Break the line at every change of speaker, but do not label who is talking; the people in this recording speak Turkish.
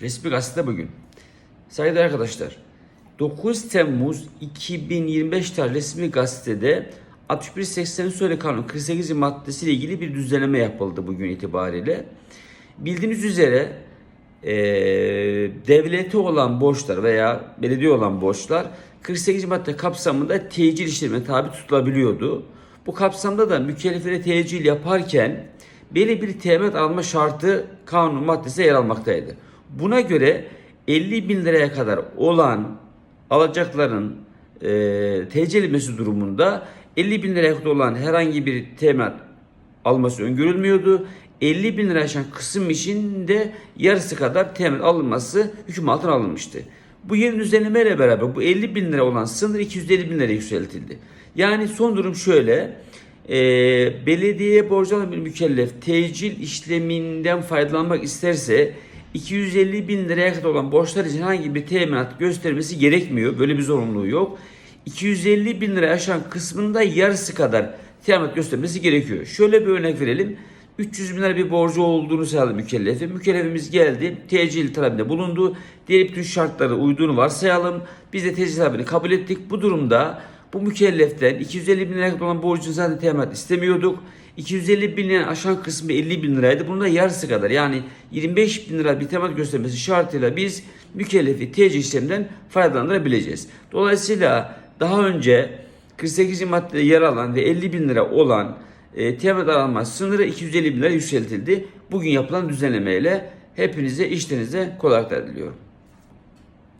Resmi gazete bugün. Saygıdeğer arkadaşlar. 9 Temmuz 2025 tarih resmi gazetede 6180 söyle kanun 48 maddesiyle ilgili bir düzenleme yapıldı bugün itibariyle. Bildiğiniz üzere eee devlete olan borçlar veya belediye olan borçlar 48 madde kapsamında tecil işlemine tabi tutulabiliyordu. Bu kapsamda da mükelleflere tecil yaparken belli bir teminat alma şartı kanun maddesi yer almaktaydı. Buna göre 50 bin liraya kadar olan alacakların e, tecil edilmesi durumunda 50 bin liraya kadar olan herhangi bir teminat alması öngörülmüyordu. 50 bin lira aşan kısım için de yarısı kadar temin alınması hüküm altına alınmıştı. Bu yeni düzenlemeyle beraber bu 50 bin lira olan sınır 250 bin liraya yükseltildi. Yani son durum şöyle. E, belediye borcu bir mükellef tecil işleminden faydalanmak isterse 250 bin liraya kadar olan borçlar için herhangi bir teminat göstermesi gerekmiyor. Böyle bir zorunluluğu yok. 250 bin lira aşan kısmında yarısı kadar teminat göstermesi gerekiyor. Şöyle bir örnek verelim. 300 bin lira bir borcu olduğunu sayalım mükellefin. Mükellefimiz geldi, tecil talebinde bulundu. Diğer bütün şartları uyduğunu varsayalım. Biz de tecil talebini kabul ettik. Bu durumda bu mükelleften 250 bin lira kadar olan borcun zaten teminat istemiyorduk. 250 bin lira aşan kısmı 50 bin liraydı. Bunun da yarısı kadar yani 25 bin lira bir teminat göstermesi şartıyla biz mükellefi tecil işleminden faydalandırabileceğiz. Dolayısıyla daha önce 48. maddede yer alan ve 50 bin lira olan e, teminat alma sınırı 250 bin lira yükseltildi. Bugün yapılan düzenlemeyle hepinize işlerinize kolaylıklar diliyorum.